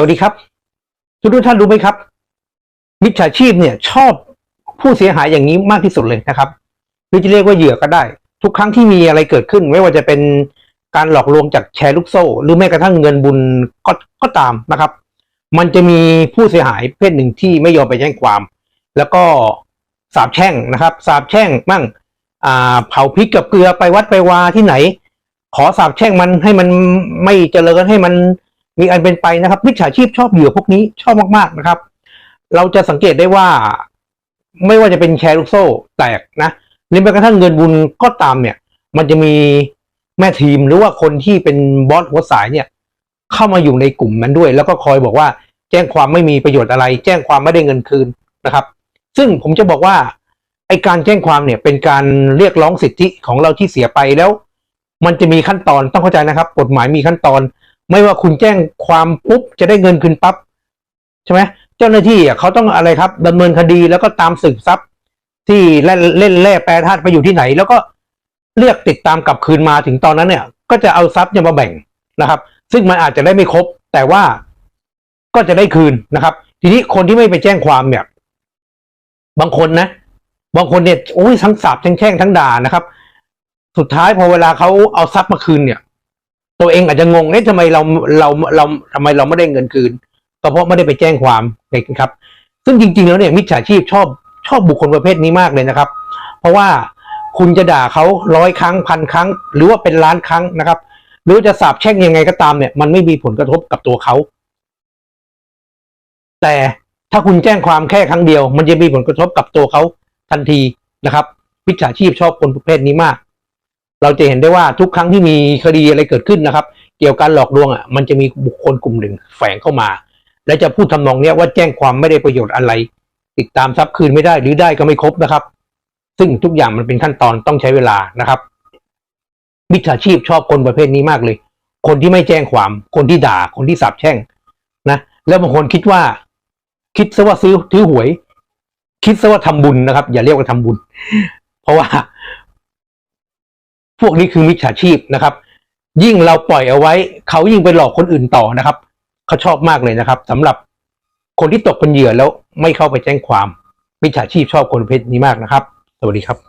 สวัสดีครับ ทุกท่านรู้ไหมครับ มิจฉาชีพเนี่ย ชอบผู้เสียหายอย่างนี้มากที่สุดเลยนะครับหรือจะเรียกว่าเหยื่อก็ได้ ทุกครั้งที่มีอะไรเกิดขึ้น ไม่ว่าจะเป็นการหลอกลวงจากแชร์ลูกโซ่ หรือแม้กระทั่งเงินบุญก็ก็ตามนะครับ มันจะมีผู้เสียหายเพศหนึ่งที่ไม่ยอมไปแจ้งความ แล้วก็สาบแช่งนะครับสาบแช่งมั่งเผาพริกกับเกลือไปวัดไปวาที่ไหน ขอสาบแช่งมันให้มันไม่เจริญให้มัน มีอันเป็นไปนะครับมิจฉาชีพชอบเหยื่อพวกนี้ชอบมากๆนะครับ เราจะสังเกตได้ว่า ไม่ว่าจะเป็นแชร์ลูกโซ่แตกนะหรือแม้กระทั่งเงินบุญก็ตามเนี่ย มันจะมีแม่ทีมหรือว่าคนที่เป็นบอสหัวสายเนี่ย เข้ามาอยู่ในกลุ่มนั้นด้วย แล้วก็คอยบอกว่าแจ้งความไม่มีประโยชน์อะไร แจ้งความไม่ได้เงินคืนนะครับ ซึ่งผมจะบอกว่าไอการแจ้งความเนี่ยเป็นการเรียกร้องสิทธิของเราที่เสียไปแล้ว มันจะมีขั้นตอนต้องเข้าใจนะครับ กฎหมายมีขั้นตอน ไม่ว่าคุณแจ้งความปุ๊บจะได้เงินคืนปั๊บใช่ไหมเจ้าหน้าที่เขาต้องอะไรครับดำเนินคดีแล้วก็ตามสืบทรัพย์ ที่เล่นเล่นแร่แปรธาตุไปอยู่ที่ไหน แล้วก็เรียกติดตามกลับคืนมาถึงตอนนั้นเนี่ย ก็จะเอาทรัพย์เนี่ยมาแบ่งนะครับ ซึ่งมันอาจจะได้ไม่ครบ แต่ว่าก็จะได้คืนนะครับ ทีนี้คนที่ไม่ไปแจ้งความเนี่ย บางคนนะ บางคนเนี่ยโอ้ยทั้งสาบทั้งแช่งทั้งด่านะครับ สุดท้ายพอเวลาเขาเอาทรัพย์มาคืนเนี่ย ตัวเองอาจจะงงเอ๊ะทำไมเราเราเราทำไมเราไม่ได้เงินคืนก็เพราะไม่ได้ไปแจ้งความนะครับ ซึ่งจริง ๆ แล้วเนี่ยมิจฉาชีพชอบชอบบุคคลประเภทนี้มากเลยนะครับ เพราะว่าคุณจะด่าเขาร้อยครั้งพันครั้ง หรือว่าเป็นล้านครั้งนะครับ หรือจะสาบแช่งยังไงก็ตามเนี่ย มันไม่มีผลกระทบกับตัวเขา แต่ถ้าคุณแจ้งความแค่ครั้งเดียว มันจะมีผลกระทบกับตัวเขาทันทีนะครับมิจฉาชีพชอบคนประเภทนี้มาก เราจะเห็นได้ว่าทุกครั้งที่มีคดีอะไรเกิดขึ้นนะครับ เกี่ยวกับการหลอกลวงอะมันจะมีบุคคลกลุ่มหนึ่งแฝงเข้ามา และจะพูดทำนองเนี้ยว่าแจ้งความไม่ได้ประโยชน์อะไร ติดตามทรัพย์คืนไม่ได้หรือได้ก็ไม่ครบนะครับ ซึ่งทุกอย่างมันเป็นขั้นตอนต้องใช้เวลานะครับมิจฉาชีพชอบคนประเภทนี้มากเลย คนที่ไม่แจ้งความ คนที่ด่า คนที่สาบแช่งนะแล้วบางคนคิดว่า คิดซะว่าซื้อถือหวย คิดซะว่าทำบุญนะครับ อย่าเรียกว่าทำบุญ เพราะว่า พวกนี้คือมิจฉาชีพนะครับ ยิ่งเราปล่อยเอาไว้ เขายิ่งไปหลอกคนอื่นต่อนะครับเขาชอบมากเลยนะครับสำหรับคนที่ตกเป็นเหยื่อแล้วไม่เข้าไปแจ้งความมิจฉาชีพชอบคนประเภทนี้มากนะครับ สวัสดีครับ